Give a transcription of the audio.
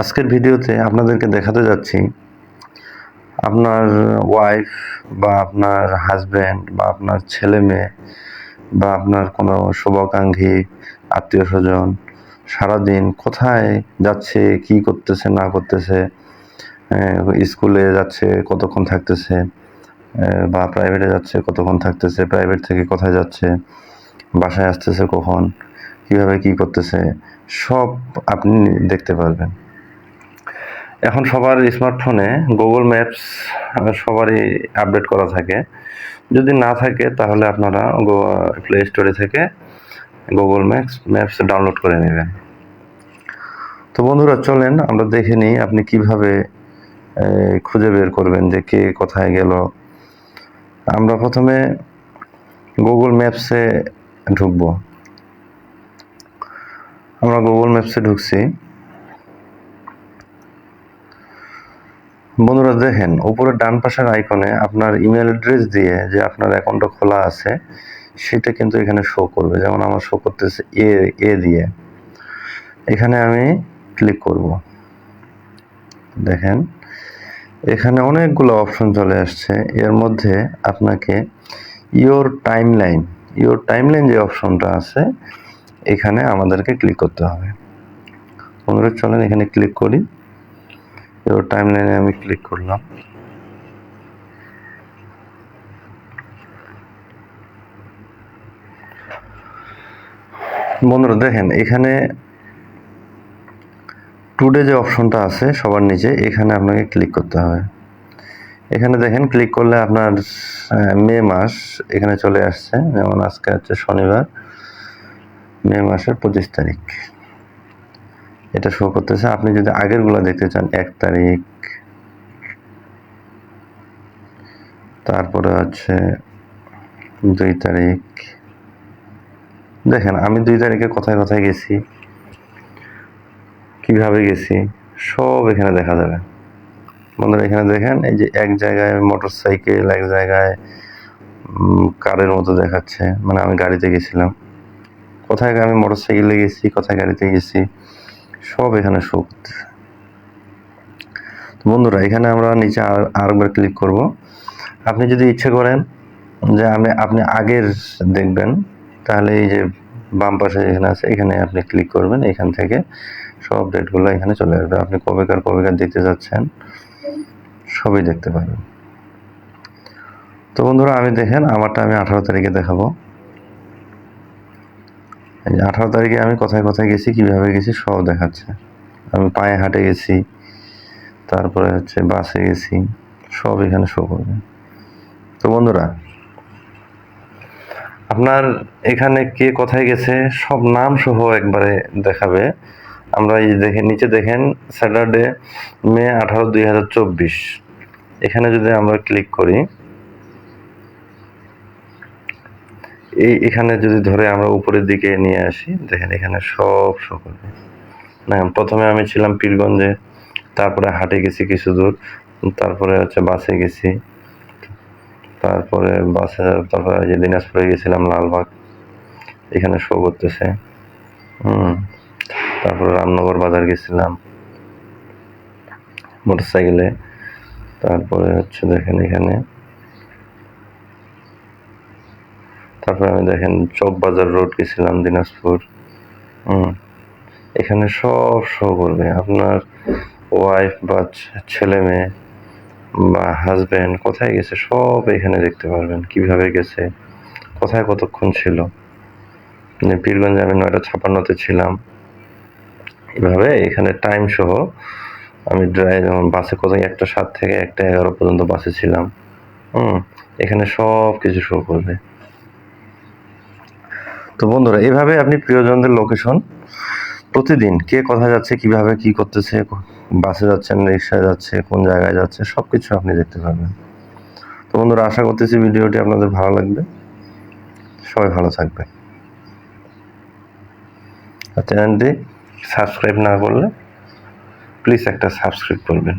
আজকের ভিডিওতে আপনাদেরকে দেখাতে যাচ্ছি আপনার ওয়াইফ বা আপনার হাজব্যান্ড বা আপনার ছেলে মেয়ে বা আপনার কোনো শুভাকাঙ্ক্ষী, আত্মীয় স্বজন সারাদিন কোথায় যাচ্ছে, কি করতেছে, না করতেছে স্কুলে যাচ্ছে, কতক্ষণ থাকতেছে বা প্রাইভেটে যাচ্ছে, কতক্ষণ থাকতেছে প্রাইভেট থেকে কোথায় যাচ্ছে, বাসায় আসতেছে কখন, কীভাবে কি করতেছে, সব আপনি দেখতে পারবেন। এখন সবার স্মার্টফোনে গুগল ম্যাপস সবারই আপডেট করা থাকে। যদি না থাকে, তাহলে আপনারা প্লে স্টোরে থেকে গুগল ম্যাপস ম্যাপস ডাউনলোড করে নেবেন। তো বন্ধুরা, চলেন আমরা দেখে নিই আপনি কীভাবে খুঁজে বের করবেন যে কে কোথায় গেল। আমরা প্রথমে গুগল ম্যাপসে ঢুকবো। আমরা গুগল ম্যাপসে ঢুকছি। বন্ধুরা দেখেন, উপরে ডান পাশের আইকনে আপনার ইমেল অ্যাড্রেস দিয়ে যে আপনার অ্যাকাউন্টটা খোলা আছে, সেটা কিন্তু এখানে শো করবে। যেমন আমার শো করতেছে এ এ দিয়ে। এখানে আমি ক্লিক করব। দেখেন, এখানে অনেকগুলো অপশন চলে আসছে। এর মধ্যে আপনাকে ইওর টাইমলাইন ইওর টাইমলাইন যে অপশনটা আছে, এখানে আমাদেরকে ক্লিক করতে হবে। বন্ধুরা চলেন এখানে ক্লিক করি। ইওর টাইমলাইনে আমি ক্লিক করলাম। বন্ধুরা, দেখেন, এখানে টুডে যে অপশনটা আছে সবার নিচে, এখানে আপনাকে ক্লিক করতে হবে। এখানে দেখেন ক্লিক করলে আপনার মে মাস এখানে চলে আসছে। যেমন আজকে হচ্ছে শনিবার, মে মাসের পঁচিশ তারিখ। এটা শো করতেছে। আপনি যদি আগেরগুলো দেখতে চান, এক তারিখ। তারপরে হচ্ছে দুই তারিখ। দেখেন, আমি দুই তারিখে কোথায় কোথায় গেছি। কীভাবে গেছি? সব এখানে দেখা যাবে। বন্ধুরা, এখানে দেখেন, এই যে এক জায়গায় মোটর সাইকেল এক জায়গায় কারের মতো দেখাচ্ছে। মানে আমি গাড়িতে গেছিলাম। কোথায় আমি মোটর সাইকেলে গেছি, কোথায় গাড়িতে গেছি? সব এখানে শো করতেছে। বন্ধুরা, এখানে আমরা নিচে আর, আরেকবার ক্লিক করব। আপনি যদি ইচ্ছে করেন যে আমি, আপনি আগের দেখবেন, তাহলে এই যে বাম পাশে যেখানে আছে, এখানে আপনি ক্লিক করবেন, এখান থেকে সব ডেটগুলো এখানে চলে আসবে। আপনি কবেকার কবেকার দেখতে যাচ্ছেন, সবই দেখতে পাবেন তো বন্ধুরা, আমি দেখেন, আমারটা আমি আঠারো তারিখে দেখাবো। আঠারো তারিখে আমি কোথায় কোথায় গেছি, কীভাবে গেছি সব দেখাচ্ছে। আমি পায়ে হাঁটে গেছি, তারপরে হচ্ছে বাসে গেছি, সব এখানে শো করবে। তো বন্ধুরা, আপনার এখানে কে কোথায় গেছে, সব নাম সহ একবারে দেখাবে। আমরা এই যে দেখেন নিচে দেখেন স্যাটারডে মে আঠারো, দুই হাজার চব্বিশ। এখানে যদি আমরা ক্লিক করি এই এখানে যদি ধরে আমরা উপরের দিকে নিয়ে আসি, দেখেন এখানে সব করবে না প্রথমে আমি ছিলাম পীরগঞ্জে, তারপরে হাটে গেছি কিছু দূর, তারপরে হচ্ছে বাসে গেছি। তারপরে বাসে, তারপরে যে দিনাজপুরে গেছিলাম লালবাগ, এখানে শো করতেছে। হুম, তারপরে রামনগর বাজার গেছিলাম। মোটর সাইকেলে তারপরে হচ্ছে দেখেন এখানে তারপরে আমি দেখেন চকবাজার রোড গেছিলাম, দিনাজপুর। এখানে সব শো করবে। আপনার ওয়াইফ বা ছেলে মেয়ে বা হাজবেন্ড কোথায় গেছে সব এখানে দেখতে পারবেন, কীভাবে গেছে, কোথায় কতক্ষণ ছিল। মানে পীরগঞ্জে আমি নয়টা ছাপান্নতে ছিলাম। এভাবে এখানে টাইম সহ আমি ড্রাইভ বাসে কোথায় একটা সাত থেকে একটা এগারো পর্যন্ত বাসে ছিলাম। হুম। এখানে সব কিছু শো করবে। তো বন্ধুরা এইভাবে আপনি প্রিয়জনদের লোকেশন প্রতিদিন কে কোথায় যাচ্ছে, কীভাবে কি করতেছে, বাসে যাচ্ছেন, রিক্সায় যাচ্ছে, কোন জায়গায় যাচ্ছে সব কিছু আপনি দেখতে পারবেন। তো বন্ধুরা, আশা করতেছি ভিডিওটি আপনাদের ভালো লাগবে। সবাই ভালো থাকবে আর চ্যানেলটি সাবস্ক্রাইব না করলে প্লিজ একটা সাবস্ক্রাইব করবেন।